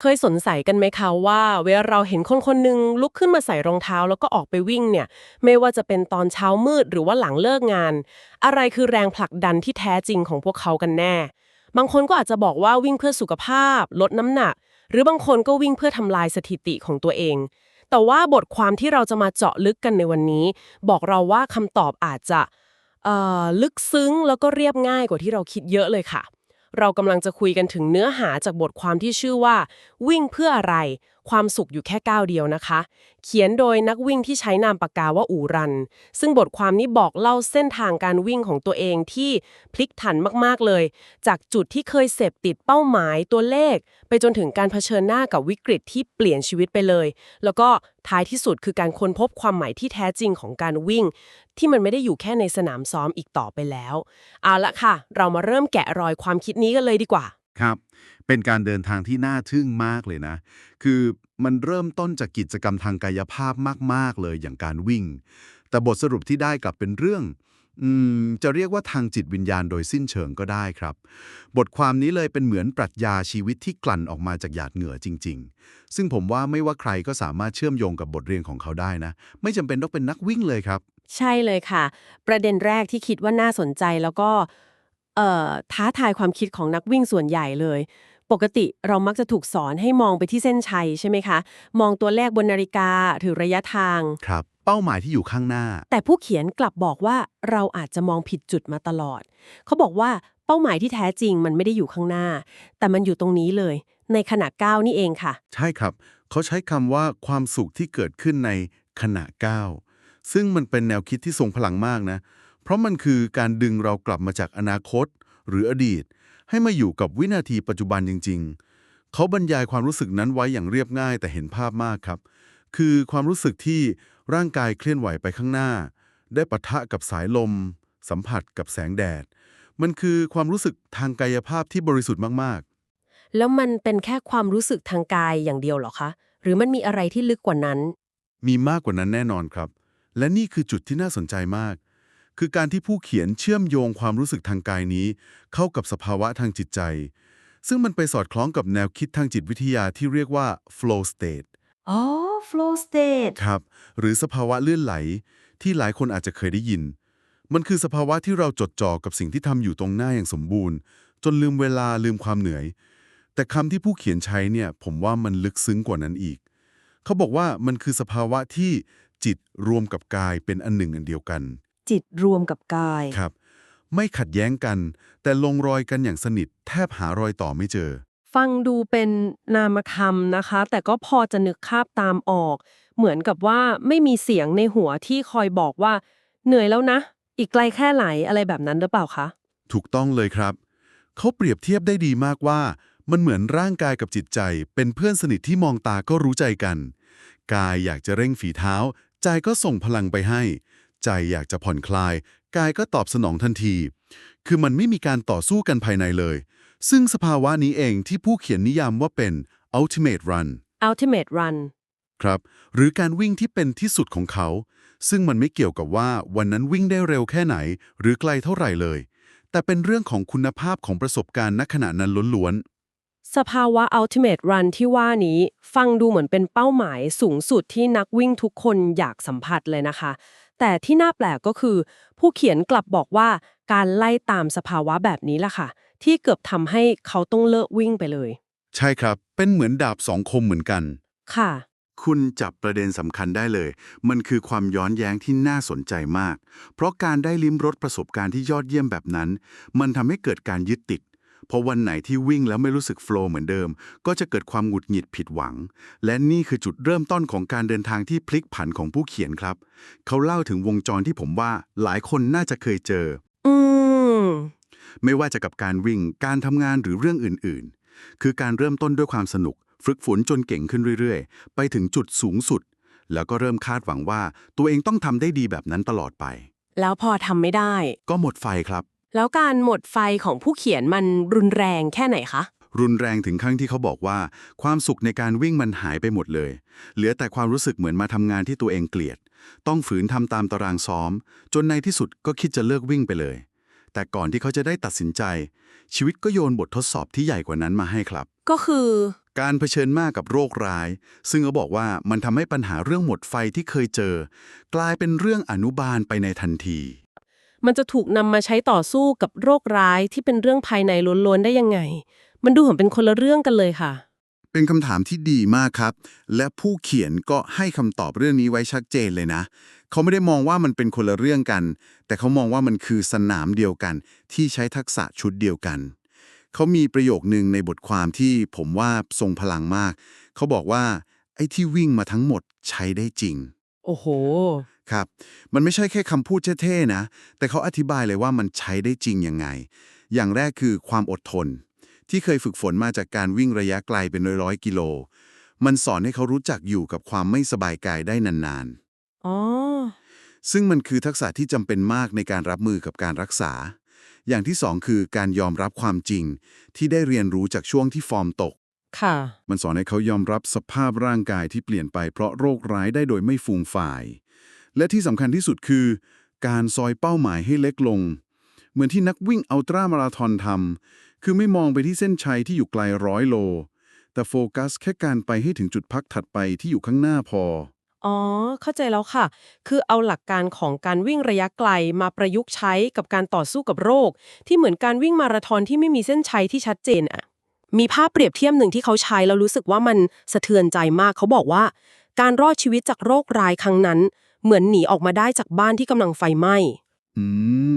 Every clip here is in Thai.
เคยสงสัยกันไหมคะว่าเวลาเราเห็นคนคนหนึ่งลุกขึ้นมาใส่รองเท้าแล้วก็ออกไปวิ่งเนี่ย ไม่ว่าจะเป็นตอนเช้ามืดหรือว่าหลังเลิกงาน อะไรคือแรงผลักดันที่แท้จริงของพวกเขากันแน่ บางคนก็อาจจะบอกว่าวิ่งเพื่อสุขภาพ ลดน้ำหนัก หรือบางคนก็วิ่งเพื่อทำลายสถิติของตัวเอง แต่ว่าบทความที่เราจะมาเจาะลึกกันในวันนี้ บอกเราว่าคำตอบอาจจะเอ่อลึกซึ้งแล้วก็เรียบง่ายกว่าที่เราคิดเยอะเลยค่ะ เรากำลังจะคุยกันถึงเนื้อหาจากบทความที่ชื่อว่า วิ่งเพื่ออะไร ความสุขอยู่แค่ก้าวเดียวนะคะ เขียนโดยนักวิ่งที่ใช้นามปากกาว่าอูรัน ซึ่งบทความนี้บอกเล่าเส้นทางการวิ่งของตัวเองที่พลิกผันมากๆเลย จากจุดที่เคยเสพติดเป้าหมายตัวเลข ไปจนถึงการเผชิญหน้ากับวิกฤตที่เปลี่ยนชีวิตไปเลย แล้วก็ท้ายที่สุดคือการค้นพบความหมายที่แท้จริงของการวิ่ง ที่มันไม่ได้อยู่แค่ในสนามซ้อมอีกต่อไปแล้ว เอาละค่ะ เรามาเริ่มแกะรอยความคิดนี้กันเลยดีกว่า ครับ เป็นการเดินทางที่น่าทึ่งมากเลยนะ คือมันเริ่มต้นจากกิจกรรมทางกายภาพมาก ๆ เลยอย่างการวิ่ง แต่บทสรุปที่ได้กลับเป็นเรื่องอืมจะเรียกว่าทางจิตวิญญาณโดยสิ้นเชิงก็ได้ครับ บทความนี้เลยเป็นเหมือนปรัชญาชีวิตที่กลั่นออกมาจากหยาดเหงื่อจริง ๆ ซึ่งผมว่าไม่ว่าใครก็สามารถเชื่อมโยงกับบทเรียนของเขาได้นะ ไม่จำเป็นต้องเป็นนักวิ่งเลยครับ ใช่เลยค่ะ ประเด็นแรกที่คิดว่าน่าสนใจแล้วก็ ท้าทายความคิดของนักวิ่งส่วนใหญ่เลย ปกติเรามักจะถูกสอนให้มองไปที่เส้นชัยใช่ไหมคะ มองตัวเลขบนนาฬิกาถือระยะทาง ครับ เป้าหมายที่อยู่ข้างหน้า แต่ผู้เขียนกลับบอกว่าเราอาจจะมองผิดจุดมาตลอด เขาบอกว่าเป้าหมายที่แท้จริงมันไม่ได้อยู่ข้างหน้า แต่มันอยู่ตรงนี้เลย ในขณะก้าวนี่เองค่ะ ใช่ครับ เขาใช้คำว่าความสุขที่เกิดขึ้นในขณะก้าวซึ่งมันเป็นแนวคิดที่ทรงพลังมากนะ เพราะมันคือการดึงเรากลับมาจากอนาคต หรืออดีต ให้มาอยู่กับวินาทีปัจจุบันจริง ๆ เขาบรรยายความรู้สึกนั้นไว้อย่างเรียบง่ายแต่เห็นภาพมากครับ คือความรู้สึกที่ร่างกายเคลื่อนไหวไปข้างหน้า ได้ปะทะกับสายลม สัมผัสกับแสงแดด มันคือความรู้สึกทางกายภาพที่บริสุทธิ์มากๆ แล้วมันเป็นแค่ความรู้สึกทางกายอย่างเดียวเหรอคะ หรือมันมีอะไรที่ลึกกว่านั้น มีมากกว่านั้นแน่นอนครับ และนี่คือจุดที่น่าสนใจมาก คือการที่ผู้เขียนเชื่อมโยงความรู้สึกทางกายนี้ เข้ากับสภาวะทางจิตใจ ซึ่งมันไปสอดคล้องกับแนวคิดทางจิตวิทยาที่เรียกว่า flow state อ๋อ flow state ครับ หรือสภาวะเลื่อนไหล ที่หลายคนอาจจะเคยได้ยิน มันคือสภาวะที่เราจดจ่อกับสิ่งที่ทำอยู่ตรงหน้าอย่างสมบูรณ์ จนลืมเวลาลืมความเหนื่อย แต่คำที่ผู้เขียนใช้เนี่ยผมว่ามันลึกซึ้งกว่านั้นอีก เขาบอกว่ามันคือสภาวะที่จิตรวมกับกายเป็นอันหนึ่งอันเดียวกัน จิตรวมกับกาย ครับ ไม่ขัดแย้งกัน แต่ลงรอยกันอย่างสนิท แทบหารอยต่อไม่เจอ ฟังดูเป็นนามธรรมนะคะ แต่ก็พอจะนึกภาพตามออก เหมือนกับว่าไม่มีเสียงในหัวที่คอยบอกว่า เหนื่อยแล้วนะ อีกไกลแค่ไหนอะไรแบบนั้นหรือเปล่าคะ ถูกต้องเลยครับ เขาเปรียบเทียบได้ดีมากว่า มันเหมือนร่างกายกับจิตใจ เป็นเพื่อนสนิทที่มองตาก็รู้ใจกัน กายอยากจะเร่งฝีเท้า ใจก็ส่งพลังไปให้ ใจอยากจะผ่อนคลาย กายก็ตอบสนองทันที คือมันไม่มีการต่อสู้กันภายในเลย ซึ่งสภาวะนี้เองที่ผู้เขียนนิยามว่าเป็น ultimate run ultimate run ครับ หรือการวิ่งที่เป็นที่สุดของเขา ซึ่งมันไม่เกี่ยวกับว่าวันนั้นวิ่งได้เร็วแค่ไหน หรือไกลเท่าไหร่เลย แต่เป็นเรื่องของคุณภาพของประสบการณ์ณขณะนั้นล้วนสภาวะ ultimate run ที่ว่านี้ฟังดูเหมือนเป็นเป้าหมายสูงสุดที่นักวิ่งทุกคนอยากสัมผัสเลยนะคะ แต่ที่น่าแปลกก็คือ ผู้เขียนกลับบอกว่าการไล่ตามสภาวะแบบนี้ล่ะค่ะ ที่เกือบทำให้เขาต้องเลิกวิ่งไปเลยๆใช่ครับ เป็นเหมือนดาบสองคมเหมือนกัน ค่ะ คุณจับประเด็นสำคัญได้เลย มันคือความย้อนแย้งที่น่าสนใจมาก เพราะการได้ลิ้มรสประสบการณ์ที่ยอดเยี่ยมแบบนั้น มันทำให้เกิดการยึดติดเพราะวันไหนที่วิ่งแล้วไม่รู้สึกโฟลว์เหมือนเดิม ก็จะเกิดความหงุดหงิดผิดหวัง และนี่คือจุดเริ่มต้นของการเดินทางที่พลิกผันของผู้เขียนครับ เขาเล่าถึงวงจรที่ผมว่าหลายคนน่าจะเคยเจอ อืมไม่ว่าจะกับการวิ่ง การทำงานหรือเรื่องอื่นๆ คือการเริ่มต้นด้วยความสนุก ฝึกฝนจนเก่งขึ้นเรื่อยๆ ไปถึงจุดสูงสุด แล้วก็เริ่มคาดหวังว่า ตัวเองต้องทำได้ดีแบบนั้นตลอดไป แล้วพอทำไม่ได้ ก็หมดไฟครับ แล้วการหมดไฟของผู้เขียนมันรุนแรงแค่ไหนคะ รุนแรงถึงขั้นที่เขาบอกว่า ความสุขในการวิ่งมันหายไปหมดเลย เหลือแต่ความรู้สึกเหมือนมาทำงานที่ตัวเองเกลียด ต้องฝืนทำตามตารางซ้อม จนในที่สุดก็คิดจะเลิกวิ่งไปเลย แต่ก่อนที่เขาจะได้ตัดสินใจ ชีวิตก็โยนบททดสอบที่ใหญ่กว่านั้นมาให้ครับ ก็คือ การเผชิญหน้ากับโรคร้าย ซึ่งเขาบอกว่ามันทำให้ปัญหาเรื่องหมดไฟที่เคยเจอ กลายเป็นเรื่องอนุบาลไปในทันที มันจะถูกนำมาใช้ต่อสู้กับโรคร้ายที่เป็นเรื่องภายในล้วนๆได้ยังไง มันดูเหมือนเป็นคนละเรื่องกันเลยค่ะ เป็นคำถามที่ดีมากครับ และผู้เขียนก็ให้คำตอบเรื่องนี้ไว้ชัดเจนเลยนะ เขาไม่ได้มองว่ามันเป็นคนละเรื่องกัน แต่เขามองว่ามันคือสนามเดียวกัน ที่ใช้ทักษะชุดเดียวกันเขามีประโยคนึงในบทความที่ผมว่าทรงพลังมาก เขาบอกว่า ไอ้ที่วิ่งมาทั้งหมดใช้ได้จริง โอ้โห ครับ มันไม่ใช่แค่คำพูดเท่ๆนะ แต่เขาอธิบายเลยว่ามันใช้ได้จริงยังไง อย่างแรกคือความอดทน ที่เคยฝึกฝนมาจากการวิ่งระยะไกลเป็นร้อยๆกิโล มันสอนให้เขารู้จักอยู่กับความไม่สบายกายได้นานอ๋อๆซึ่งมันคือทักษะที่จำเป็นมากในการรับมือกับการรักษา อย่างที่สองคือการยอมรับความจริง ที่ได้เรียนรู้จากช่วงที่ฟอร์มตก ค่ะ มันสอนให้เขายอมรับสภาพร่างกายที่เปลี่ยนไปเพราะโรคร้ายได้โดยไม่ฟูมฝ่าย และที่สำคัญที่สุดคือ การซอยเป้าหมายให้เล็กลง เหมือนที่นักวิ่งอัลตร้ามาราธอนทำคือไม่มองไปที่เส้นชัยที่อยู่ไกลร้อยโล แต่โฟกัสแค่การไปให้ถึงจุดพักถัดไปที่อยู่ข้างหน้าพอ อ๋อ เข้าใจแล้วค่ะ คือเอาหลักการของการวิ่งระยะไกลมาประยุกต์ใช้กับการต่อสู้กับโรค ที่เหมือนการวิ่งมาราธอนที่ไม่มีเส้นชัยที่ชัดเจนอะมีภาพเปรียบเทียบหนึ่งที่เขาใช้แล้วรู้สึกว่ามันสะเทือนใจมากเขาบอกว่า การรอดชีวิตจากโรคร้ายครั้งนั้น เหมือนหนีออกมาได้จากบ้านที่กำลังไฟไหม้ อื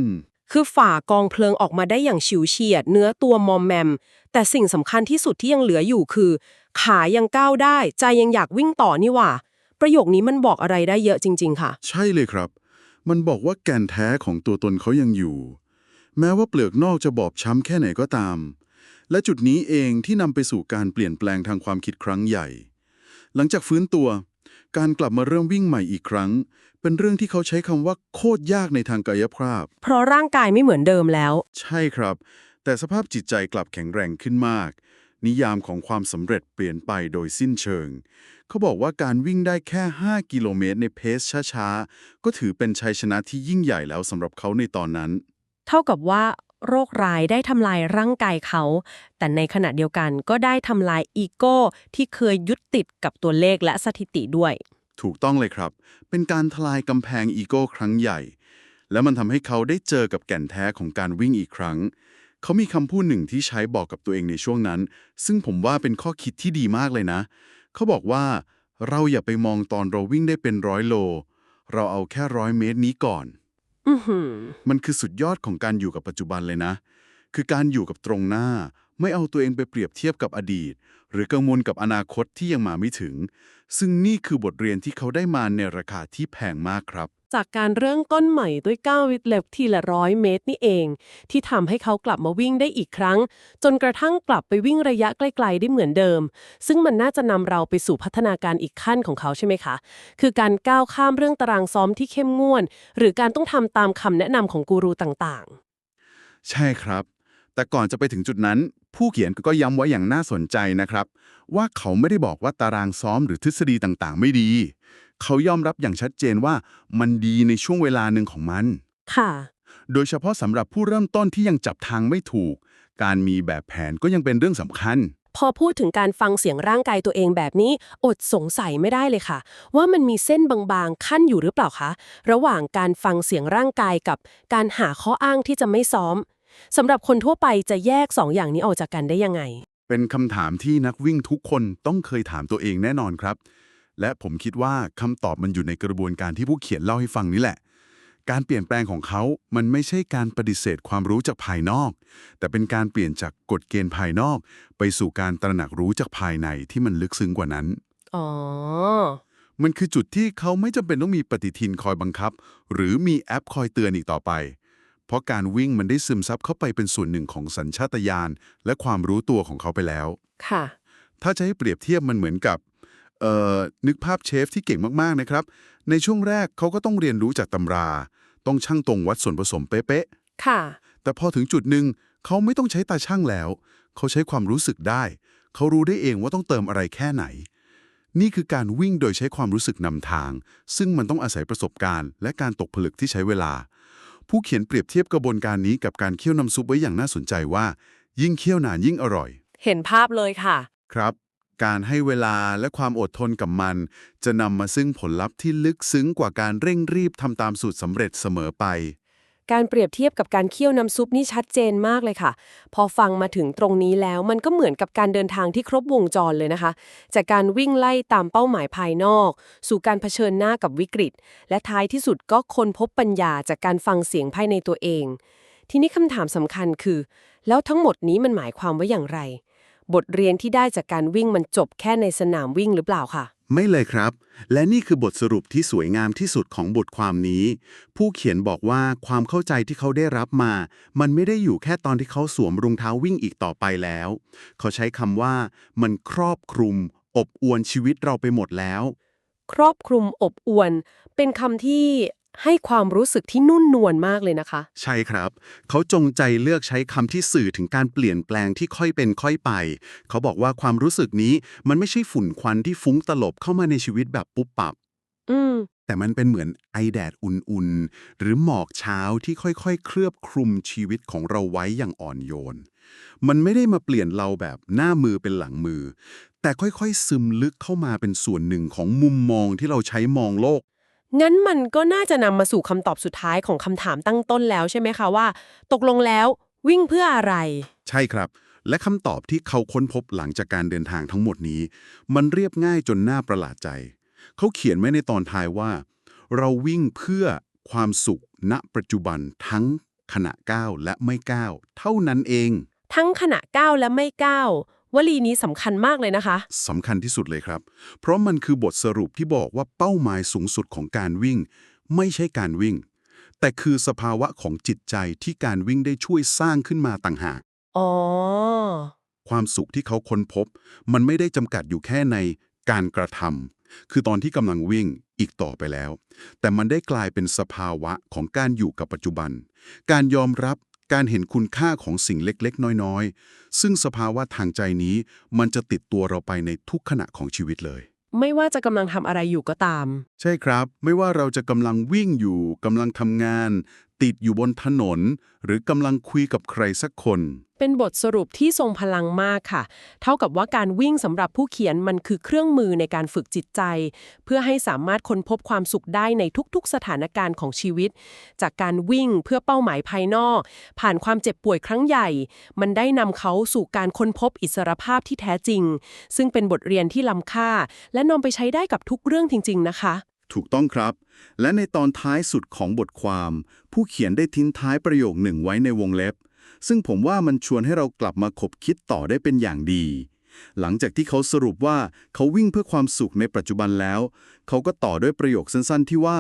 ม คือฝ่ากองเพลิงออกมาได้อย่างฉิวเฉียด เนื้อตัวมอมแมม แต่สิ่งสำคัญที่สุดที่ยังเหลืออยู่คือ ขายังก้าวได้ ใจยังอยากวิ่งต่อนี่หว่า ประโยคนี้มันบอกอะไรได้เยอะจริง ๆ ค่ะ ใช่เลยครับ มันบอกว่าแก่นแท้ของตัวตนเขายังอยู่ แม้ว่าเปลือกนอกจะบอบช้ำแค่ไหนก็ตาม และจุดนี้เองที่นำไปสู่การเปลี่ยนแปลงทางความคิดครั้งใหญ่ หลังจากฟื้นตัว การกลับมาเริ่มวิ่งใหม่อีกครั้ง เป็นเรื่องที่เขาใช้คำว่าโคตรยากในทางกายภาพ เพราะร่างกายไม่เหมือนเดิมแล้ว ใช่ครับ แต่สภาพจิตใจกลับแข็งแรงขึ้นมาก นิยามของความสำเร็จเปลี่ยนไปโดยสิ้นเชิง เขาบอกว่าการวิ่งได้แค่ 5 กิโลเมตรในเพสช้าๆ ก็ถือเป็นชัยชนะที่ยิ่งใหญ่แล้วสำหรับเขาในตอนนั้น เท่ากับว่า โรคร้ายได้ทำลายร่างกายเขา แต่ในขณะเดียวกันก็ได้ทำลายอีโก้ที่เคยยึดติดกับตัวเลขและสถิติด้วย ถูกต้องเลยครับ เป็นการทลายกำแพงอีโก้ครั้งใหญ่ และมันทำให้เขาได้เจอกับแก่นแท้ของการวิ่งอีกครั้ง เขามีคำพูดหนึ่งที่ใช้บอกกับตัวเองในช่วงนั้น ซึ่งผมว่าเป็นข้อคิดที่ดีมากเลยนะ เขาบอกว่า เราอย่าไปมองตอนเราวิ่งได้เป็นร้อยโล เราเอาแค่ร้อยเมตรนี้ก่อน มันคือสุดยอดของการอยู่กับปัจจุบันเลยนะ คือการอยู่กับตรงหน้า ไม่เอาตัวเองไปเปรียบเทียบกับอดีต หรือกังวลกับอนาคตที่ยังมาไม่ถึง ซึ่งนี่คือบทเรียนที่เขาได้มาในราคาที่แพงมากครับ จากการเริ่มต้นใหม่ด้วยก้าววิดเล็บทีละร้อยเมตรนี่เอง ที่ทำให้เขากลับมาวิ่งได้อีกครั้ง จนกระทั่งกลับไปวิ่งระยะไกลๆได้เหมือนเดิม ซึ่งมันน่าจะนำเราไปสู่พัฒนาการอีกขั้นของเขาใช่ไหมคะ คือการก้าวข้ามเรื่องตารางซ้อมที่เข้มงวด หรือการต้องทำตามคำแนะนำของกูรูต่างๆ ใช่ครับ แต่ก่อนจะไปถึงจุดนั้น ผู้เขียนก็ย้ำไว้อย่างน่าสนใจนะครับ ว่าเขาไม่ได้บอกว่าตารางซ้อมหรือทฤษฎีต่างๆ ไม่ดี เขายอมรับอย่างชัดเจนว่ามันดีในช่วงเวลาหนึ่งของมันๆค่ะ โดยเฉพาะสำหรับผู้เริ่มต้นที่ยังจับทางไม่ถูก การมีแบบแผนก็ยังเป็นเรื่องสำคัญ พอพูดถึงการฟังเสียงร่างกายตัวเองแบบนี้ อดสงสัยไม่ได้เลยค่ะ ว่ามันมีเส้นบางๆ ขั้นอยู่หรือเปล่าคะ ระหว่างการฟังเสียงร่างกายกับการหาข้ออ้างที่จะไม่ซ้อมสำหรับคนทั่วไปจะแยกสองอย่างนี้ออกจากกันได้ยังไง เป็นคำถามที่นักวิ่งทุกคนต้องเคยถามตัวเองแน่นอนครับ และผมคิดว่าคำตอบมันอยู่ในกระบวนการที่ผู้เขียนเล่าให้ฟังนี่แหละ การเปลี่ยนแปลงของเขา มันไม่ใช่การปฏิเสธความรู้จากภายนอก แต่เป็นการเปลี่ยนจากกฎเกณฑ์ภายนอก ไปสู่การตระหนักรู้จากภายในที่มันลึกซึ้งกว่านั้น อ๋อ มันคือจุดที่เขาไม่จำเป็นต้องมีปฏิทินคอยบังคับ หรือมีแอปคอยเตือนอีกต่อไป เพราะการวิ่งมันได้ซึมซับเข้าไปเป็นส่วนหนึ่งของสัญชาตญาณและความรู้ตัวของเขาไปแล้ว ค่ะ ถ้าจะให้เปรียบเทียบมันเหมือนกับเอ่อ นึกภาพเชฟที่เก่งมากๆนะครับ ในช่วงแรกเขาก็ต้องเรียนรู้จากตำรา ต้องชั่งตรงวัดส่วนผสมเป๊ะค่ะๆแต่พอถึงจุดหนึ่งเขาไม่ต้องใช้ตาช่างแล้ว เขาใช้ความรู้สึกได้ เขารู้ได้เองว่าต้องเติมอะไรแค่ไหน นี่คือการวิ่งโดยใช้ความรู้สึกนำทาง ซึ่งมันต้องอาศัยประสบการณ์ และการตกผลึกที่ใช้เวลา ผู้เขียนเปรียบเทียบกระบวนการนี้กับการเคี่ยวน้ำซุปไว้อย่างน่าสนใจว่า ยิ่งเคี่ยวนานยิ่งอร่อย เห็นภาพเลยค่ะ ครับ การให้เวลาและความอดทนกับมัน จะนำมาซึ่งผลลัพธ์ที่ลึกซึ้งกว่าการเร่งรีบทำตามสูตรสำเร็จเสมอไป การเปรียบเทียบกับการเคี่ยวน้ำซุปนี่ชัดเจนมากเลยค่ะ พอฟังมาถึงตรงนี้แล้วมันก็เหมือนกับการเดินทางที่ครบวงจรเลยนะคะ จากการวิ่งไล่ตามเป้าหมายภายนอก สู่การเผชิญหน้ากับวิกฤต และท้ายที่สุดก็ค้นพบปัญญาจากการฟังเสียงภายในตัวเอง ทีนี้คำถามสำคัญคือ แล้วทั้งหมดนี้มันหมายความว่าอย่างไร บทเรียนที่ได้จากการวิ่งมันจบแค่ในสนามวิ่งหรือเปล่าค่ะ ไม่เลยครับ และนี่คือบทสรุปที่สวยงามที่สุดของบทความนี้ ผู้เขียนบอกว่าความเข้าใจที่เขาได้รับมา มันไม่ได้อยู่แค่ตอนที่เขาสวมรองเท้าวิ่งอีกต่อไปแล้ว เขาใช้คำว่า มันครอบคลุม อบอวลชีวิตเราไปหมดแล้ว ครอบคลุมอบอวลเป็นคำที่ ให้ความรู้สึกที่นุ่นนวลมากเลยนะคะ ใช่ครับ เขาจงใจเลือกใช้คำที่สื่อถึงการเปลี่ยนแปลงที่ค่อยเป็นค่อยไป เขาบอกว่าความรู้สึกนี้มันไม่ใช่ฝุ่นควันที่ฟุ้งตลบเข้ามาในชีวิตแบบปุ๊บปับ อืม แต่มันเป็นเหมือนไอแดดอุ่นๆ หรือหมอกเช้าที่ค่อยๆ เคลือบคลุมชีวิตของเราไว้อย่างอ่อนโยน มันไม่ได้มาเปลี่ยนเราแบบหน้ามือเป็นหลังมือ แต่ค่อยๆ ซึมลึกเข้ามาเป็นส่วนหนึ่งของมุมมองที่เราใช้มองโลก งั้นมันก็น่าจะนำมาสู่คำตอบสุดท้ายของคำถามตั้งต้นแล้วใช่ไหมคะว่า ตกลงแล้ววิ่งเพื่ออะไร ใช่ครับ และคำตอบที่เขาค้นพบหลังจากการเดินทางทั้งหมดนี้ มันเรียบง่ายจนน่าประหลาดใจ เขาเขียนไว้ในตอนท้ายว่า เราวิ่งเพื่อความสุขณปัจจุบันทั้งขณะก้าวและไม่ก้าวเท่านั้นเอง ทั้งขณะก้าวและไม่ก้าว วลีนี้สำคัญมากเลยนะคะสำคัญที่สุดเลยครับ เพราะมันคือบทสรุปที่บอกว่าเป้าหมายสูงสุดของการวิ่ง ไม่ใช่การวิ่ง แต่คือสภาวะของจิตใจที่การวิ่งได้ช่วยสร้างขึ้นมาต่างหาก อ๋อ ความสุขที่เขาค้นพบ มันไม่ได้จำกัดอยู่แค่ในการกระทำคือตอนที่กำลังวิ่งอีกต่อไปแล้ว แต่มันได้กลายเป็นสภาวะของการอยู่กับปัจจุบัน การยอมรับ การเห็นคุณค่าของสิ่งเล็กๆ น้อยๆ ซึ่งสภาวะทางใจนี้มันจะติดตัวเราไปในทุกขณะของชีวิตเลย ไม่ว่าจะกำลังทำอะไรอยู่ก็ตาม ใช่ครับ ไม่ว่าเราจะกำลังวิ่งอยู่กำลังทำงาน ติดอยู่บนถนน หรือกำลังคุยกับใครสักคน เป็นบทสรุปที่ทรงพลังมากค่ะ เท่ากับว่าการวิ่งสำหรับผู้เขียนมันคือเครื่องมือในการฝึกจิตใจ เพื่อให้สามารถค้นพบความสุขได้ในทุกๆ สถานการณ์ของชีวิต จากการวิ่งเพื่อเป้าหมายภายนอก ผ่านความเจ็บป่วยครั้งใหญ่ มันได้นำเขาสู่การค้นพบอิสรภาพที่แท้จริง ซึ่งเป็นบทเรียนที่ล้ำค่า และนำไปใช้ได้กับทุกเรื่องจริง ๆ นะคะ ถูกต้องครับ และในตอนท้ายสุดของบทความ ผู้เขียนได้ทิ้งท้ายประโยคหนึ่งไว้ในวงเล็บ ซึ่งผมว่ามันชวนให้เรากลับมาคบคิดต่อได้เป็นอย่างดี หลังจากที่เขาสรุปว่าเขาวิ่งเพื่อความสุขในปัจจุบันแล้ว เขาก็ต่อด้วยประโยคสั้นๆ ที่ว่า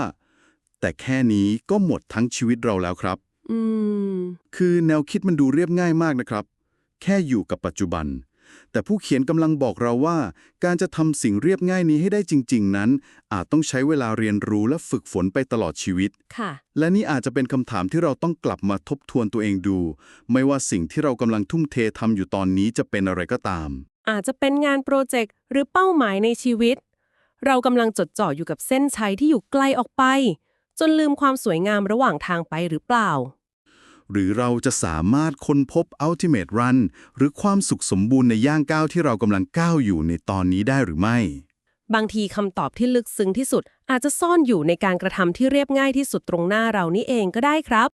แต่แค่นี้ก็หมดทั้งชีวิตเราแล้วครับอืมคือแนวคิดมันดูเรียบง่ายมากนะครับ แค่อยู่กับปัจจุบัน แต่ผู้เขียนกำลังบอกเราว่า การจะทำสิ่งเรียบง่ายนี้ให้ได้จริง ๆ นั้น อาจต้องใช้เวลาเรียนรู้และฝึกฝนไปตลอดชีวิต ค่ะ และนี่อาจจะเป็นคำถามที่เราต้องกลับมาทบทวนตัวเองดู ไม่ว่าสิ่งที่เรากำลังทุ่มเททำอยู่ตอนนี้จะเป็นอะไรก็ตาม อาจจะเป็นงานโปรเจกต์หรือเป้าหมายในชีวิต เรากำลังจดจ่ออยู่กับเส้นชัยที่อยู่ไกลออกไป จนลืมความสวยงามระหว่างทางไปหรือเปล่า หรือเราจะสามารถค้นพบ Ultimate Run หรือความสุขสมบูรณ์ในย่างก้าวที่เรากำลังก้าวอยู่ในตอนนี้ได้หรือไม่ บางทีคำตอบที่ลึกซึ้งที่สุดอาจจะซ่อนอยู่ในการกระทำที่เรียบง่ายที่สุดตรงหน้าเรานี่เองก็ได้ครับ